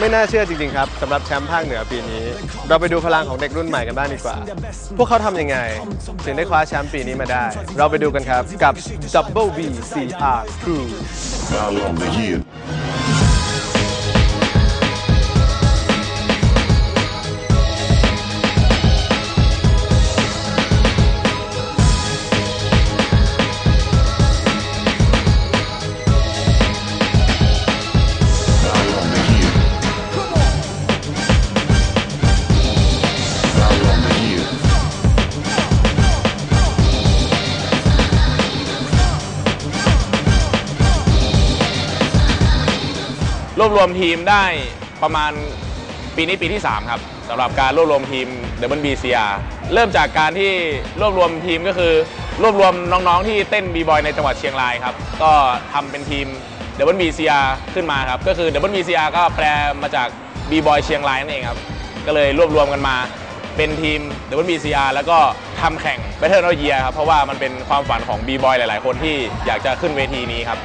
ไม่น่าเชื่อจริงๆครับสำหรับแชมป์ภาคเหนือปีนี้ เราไปดูพลังของเด็กรุ่นใหม่กันบ้างดีกว่า พวกเขาทำยังไง ถึงได้คว้าแชมป์ปีนี้มาได้ เราไปดูกันครับกับ Double V CR Crew รวบรวมทีมได้ประมาณปีนี้ปีที่ 3 ครับสำหรับการรวบรวมทีม w b c r เริ่มจากการที่รวบรวมทีมก็คือ รวบรวมน้องๆที่เต้นบีบอยในจังหวัดเชียงรายครับ ก็ทำเป็นทีม w b c r ขึ้นมาครับ ก็คือ w b c r ก็แปลมาจากบีบอยเชียงรายนั่นเองครับ ก็เลยรวบรวมกันมาเป็นทีม w b c r แล้วก็ทำแข่ง Battle of the Year ครับ เพราะว่ามันเป็นความฝันของบีบอยหลาย ๆ คนที่อยากจะขึ้นเวทีนี้ครับ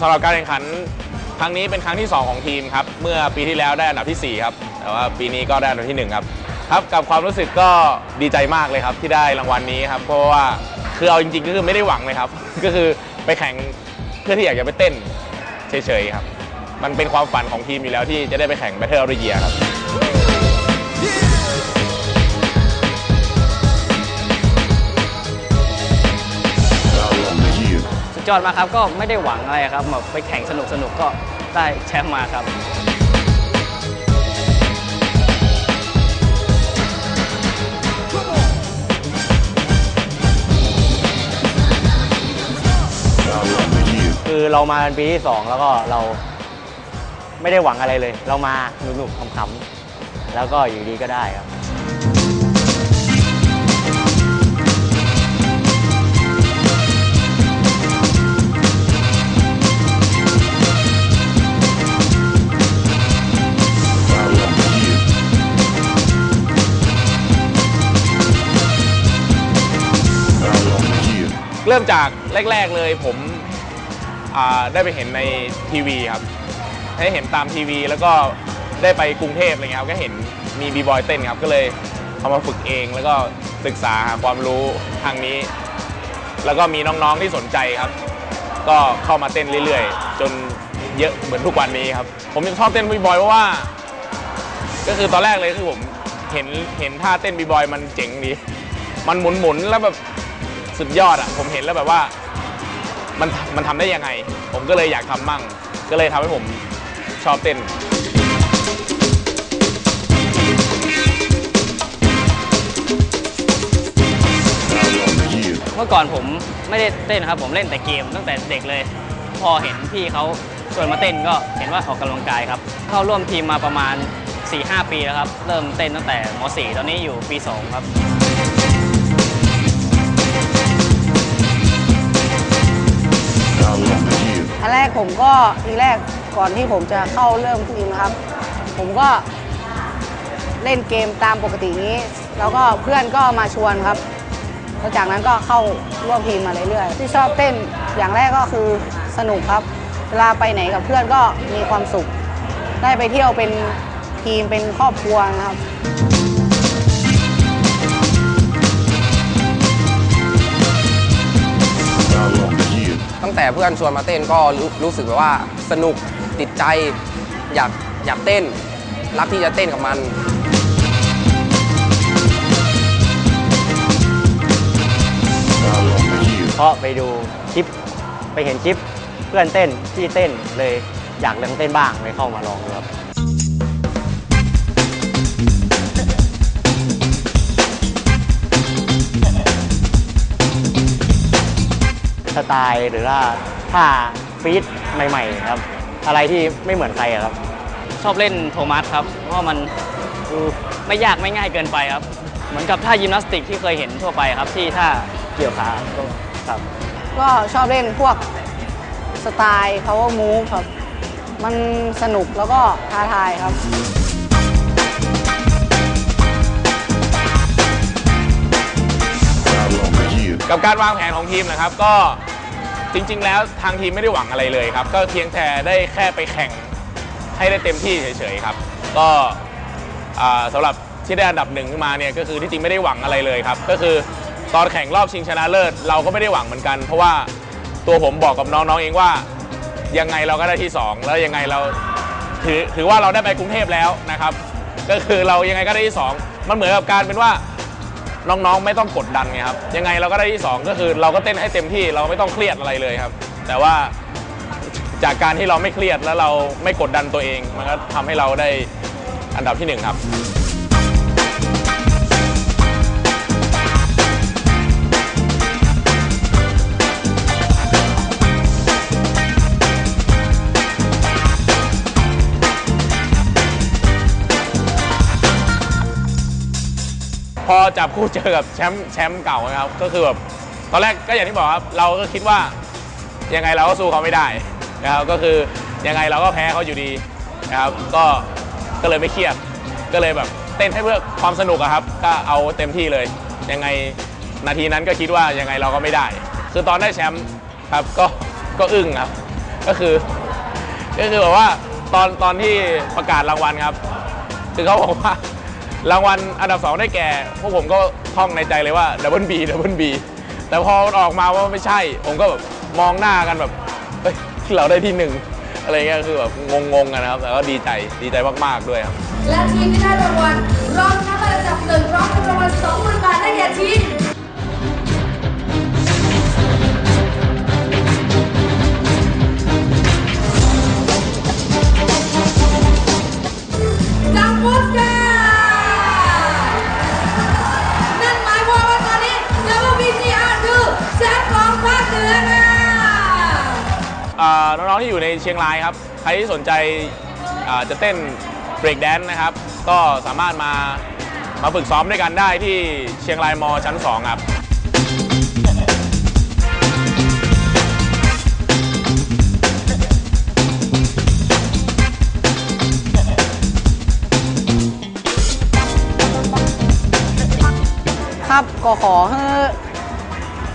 สำหรับการแข่งขันครั้งนี้เป็นครั้งที่ 2 ของทีมครับ เมื่อปีที่แล้วได้อันดับทีสี่4 ครับ แต่ว่าปีนี้ก็ได้อันดับทีหนึ่1 ครับ ครับ กับความรู้สึกก็ดีใจมากเลยครับที่ได้รางวัลนี้ครับ เพราะว่าคือเอาจริงๆก็คือไม่ได้หวังเลยครับ ก็คือไปแข่งเพื่อที่อยากจะไปเต้นเฉยๆครับ มันเป็นความฝันของทีมอยู่แล้วที่จะได้ไปแข่ง Battle of the Year ครับ ยอดมากครับ ก็ไม่ได้หวังอะไรครับแบบไปแข่งสนุกสนุกๆก็ได้แชมป์มาครับ คือเรามาเป็นปีที่2แล้วก็เราไม่ได้หวังอะไรเลย เรามาหนุกๆขำๆแล้วก็อยู่ดีก็ได้ครับ เริ่มจากแรก ๆเลยผมได้ไปเห็นในทีวีครับ ได้เห็นตามทีวี แล้วก็ได้ไปกรุงเทพอะไรเงี้ยครับ ก็เห็นมีบีบอยเต้นครับ ก็เลยเอามาฝึกเองแล้วก็ศึกษาหาความรู้ทางนี้ แล้วก็มีน้องๆที่สนใจครับ ก็เข้ามาเต้นเรื่อยๆ จนเยอะเหมือนทุกวันนี้ครับ ผมยังชอบเต้นบีบอยเพราะว่า ก็คือตอนแรกเลยคือผมเห็นเห็นท่าเต้นบีบอยมันเจ๋งดี มันหมุนๆแล้วแบบ สุดยอดอะผมเห็นแล้วแบบว่ามันมันทำได้ยังไง ผมก็เลยอยากทำมั่ง ก็เลยทำให้ผมชอบเต้นเมื่อก่อนผมไม่ได้เต้นครับ ผมเล่นแต่เกมตั้งแต่เด็กเลย พอเห็นพี่เขาชวนมาเต้นก็เห็นว่าออกกำลังกายครับ เข้าร่วมทีมมาประมาณ 4-5 ปีแล้วครับ เริ่มเต้นตั้งแต่ม .4 ตอนนี้อยู่ปี 2 ครับ ผมก็ทีแรกก่อนที่ผมจะเข้าเริ่มทีมนะครับ ผมก็เล่นเกมตามปกตินี้ แล้วก็เพื่อนก็มาชวนครับแล้วจากนั้นก็เข้าร่วมทีมมาเรื่อยๆที่ชอบเต้นอย่างแรกก็คือสนุกครับ เวลาไปไหนกับเพื่อนก็มีความสุข ได้ไปเที่ยวเป็นทีมเป็นครอบครัวนะครับ ตั้งแต่เพื่อนชวนมาเต้นก็รู้รู้สึกแบบว่าสนุกติดใจอยากอยากเต้น รักที่จะเต้นกับมันเพราะไปดูคลิปไปเห็นคลิปเพื่อนเต้นที่เต้นเลยอยากลองเต้นบ้างเลยเข้ามาลองครับ สไตล์หรือว่าท่าฟีดใหม่ ๆ ครับ อะไรที่ไม่เหมือนใครอะครับ ชอบเล่นโทมัสครับ เพราะว่ามันดูไม่ยากไม่ง่ายเกินไปครับ เหมือนกับท่ายิมนาสติกที่เคยเห็นทั่วไปครับ ที่ท่าเกี่ยวขาก็ครับก็ชอบเล่นพวกสไตล์ power move ครับ มันสนุกแล้วก็ท้าทายครับ กับการวางแผนของทีมนะครับ ก็จริง ๆ แล้วทางทีมไม่ได้หวังอะไรเลยครับ ก็เพียงแต่ได้แค่ไปแข่งให้ได้เต็มที่เฉยๆครับ ก็อ่าสำหรับที่ได้อันดับหนึ่งขึ้นมาเนี่ยก็คือที่จริงไม่ได้หวังอะไรเลยครับ ก็คือตอนแข่งรอบชิงชนะเลิศ เราก็ไม่ได้หวังเหมือนกัน เพราะว่าตัวผมบอกกับน้องๆเองว่ายังไงเราก็ได้ที่สองแล้วยังไงเราถือถือว่าเราได้ไปกรุงเทพแล้วนะครับ ก็คือเรายังไงก็ได้ที่สองมันเหมือนกับการเป็นว่า น้องๆ ไม่ต้องกดดันไงครับยังไงเราก็ได้ที่ 2 ก็คือเราก็เต้นให้เต็มที่เราไม่ต้องเครียดอะไรเลยครับ แต่ว่าจากการที่เราไม่เครียดแล้วเราไม่กดดันตัวเอง มันก็ทำให้เราได้อันดับที่ 1 ครับ พอจับคู่เจอกับแชมป์แชมป์เก่านะครับก็คือแบบตอนแรกก็อย่างที่บอกครับเราก็คิดว่ายังไงเราก็สู้เขาไม่ได้นะครับก็คือยังไงเราก็แพ้เขาอยู่ดีนะครับก็ก็เลยไม่เครียดก็เลยแบบเต้นให้เพื่อความสนุกครับ ก็เอาเต็มที่เลย ยังไงนาทีนั้นก็คิดว่ายังไงเราก็ไม่ได้ คือตอนได้แชมป์ครับก็ก็อึ้งครับ ก็คือ ก็คือแบบว่าตอนตอนที่ประกาศรางวัลครับ คือเขาบอกว่า รางวัลอันดับ 2 ได้แก่ พวกผมก็ท่องในใจเลยว่าดับเบิลบีดับเบิลบีแต่พอมันออกมาว่าไม่ใช่ ผมก็แบบมองหน้ากันแบบเฮ้ยเราได้ที่หนึ่งอะไรเงี้ยคือแบบงงๆกันนะครับแต่ก็ดีใจดีใจมากๆด้วยครับและทีมที่ได้รางวัลรองชนะเลิศอันดับหนึ่งพร้อมกับรางวัลสองหมื่นบาทได้แก่ทีม อยู่ในเชียงรายครับ ใครที่สนใจจะเต้นเบรกแดนนะครับ ก็สามารถมามาฝึกซ้อมด้วยกันได้ที่เชียงรายมอชั้น 2 ครับครับก็ขอให้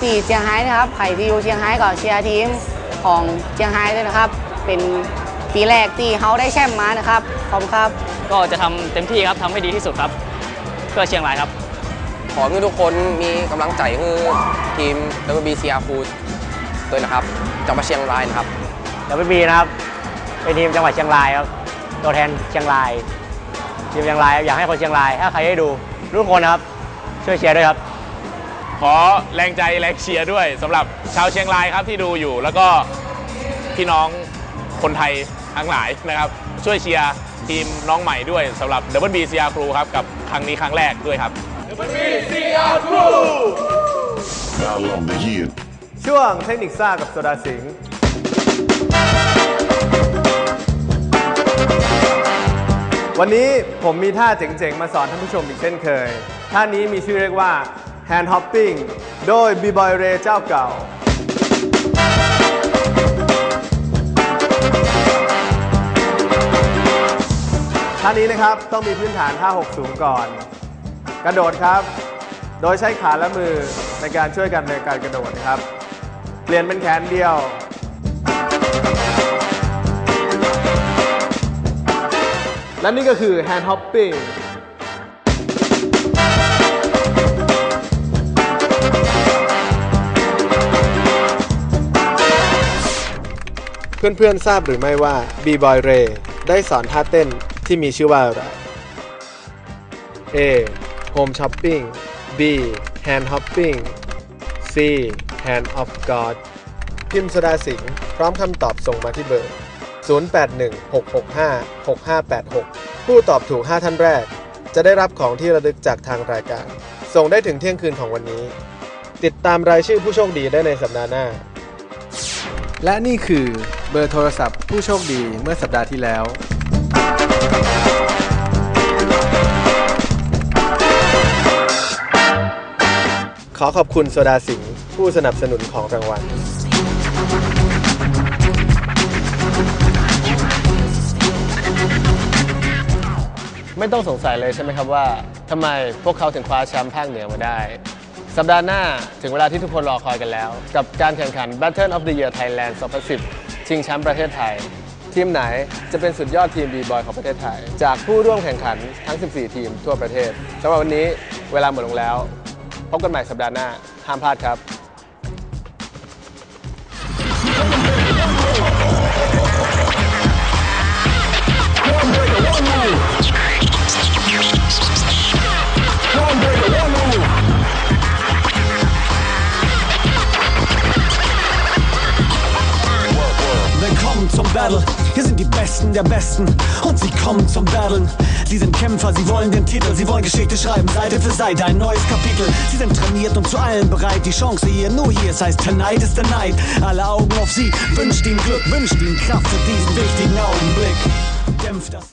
สี่เชียงไฮ้นะครับใครที่อยู่เชียงไฮ้ก็เชียร์ทีม ของเชียงไฮ้ด้วยนะครับ เป็นปีแรกที่เขาได้แชมป์มานะครับขอบคุณครับ ก็จะทำเต็มที่ครับทำให้ดีที่สุดครับ เพื่อเชียงรายครับ ขอให้ทุกคนมีกำลังใจให้ทีม WBCR Food ด้วยนะครับจังหวัดเชียงรายนะครับดับเบิลบีนะครับเป็นทีมจังหวัดเชียงรายครับตัวแทนเชียงรายทีมเชียงรายอยากให้คนเชียงรายถ้าใครได้ดูทุกคนนะครับช่วยเชียร์ด้วยครับ ขอแรงใจแรงเชียร์ด้วยสำหรับชาวเชียงรายครับที่ดูอยู่ แล้วก็พี่น้องคนไทยทั้งหลายนะครับ ช่วยเชียร์ทีมน้องใหม่ด้วยสำหรับ w b c r Crew ครับกับครั้งนี้ครั้งแรกด้วยครับ How long a year? ช่วงเทคนิคซ่ากับโซดาสิงห์วันนี้ผมมีท่าเจ๋งๆ มาสอนท่านผู้ชมอีกเช่นเคย ท่านี้มีชื่อเรียกว่า Hand Hopping โดย B-Boy Ray เจ้าเก่า ท่านี้นะครับต้องมีพื้นฐานท่าหกสูงก่อน กระโดดครับ โดยใช้ขาและมือในการช่วยกันในการกระโดดครับ เปลี่ยนเป็นแขนเดียว และนี่ก็คือ hand hopping เพื่อนๆทราบหรือไม่ว่า B-Boy Ray ได้สอนท่าเต้นที่มีชื่อว่าอะไร A. Home Shopping B. Hand Hopping C. Hand of God พิมพ์สดาสิงห์พร้อมคำตอบส่งมาที่เบอร์ 0816656586 ผู้ตอบถูก 5 ท่านแรก จะได้รับของที่ระลึกจากทางรายการ ส่งได้ถึงเที่ยงคืนของวันนี้ ติดตามรายชื่อผู้โชคดีได้ในสัปดาห์หน้า และนี่คือ เบอร์โทรศัพท์ ผู้โชคดีเมื่อสัปดาห์ที่แล้ว ขอขอบคุณโซดาสิงห์ผู้สนับสนุนของรางวัล ไม่ต้องสงสัยเลยใช่ไหมครับว่าทำไมพวกเขาถึงคว้าแชมป์ภาคเหนือมาได้ สัปดาห์หน้าถึงเวลาที่ทุกคนรอคอยกันแล้ว กับการแข่งขัน Battle of the Year Thailand 2010 ชิงแชมป์ประเทศไทย ทีมไหนจะเป็นสุดยอดทีมบีบอยของประเทศไทย จากผู้ร่วมแข่งขันทั้ง 14 ทีมทั่วประเทศสำหรับวันนี้เวลาหมดลงแล้ว พบกันใหม่สัปดาห์หน้า ห้ามพลาดครับ Besten der Besten und sie kommen zum Battlen. Sie sind Kämpfer, sie wollen den Titel, sie wollen Geschichte schreiben, Seite für Seite ein neues Kapitel. Sie sind trainiert und zu allem bereit. Die Chance hier, nur hier, es heißt Tonight is the Night. Alle Augen auf sie, wünscht ihnen Glück, wünscht ihnen Kraft für diesen wichtigen Augenblick. Dämpft das.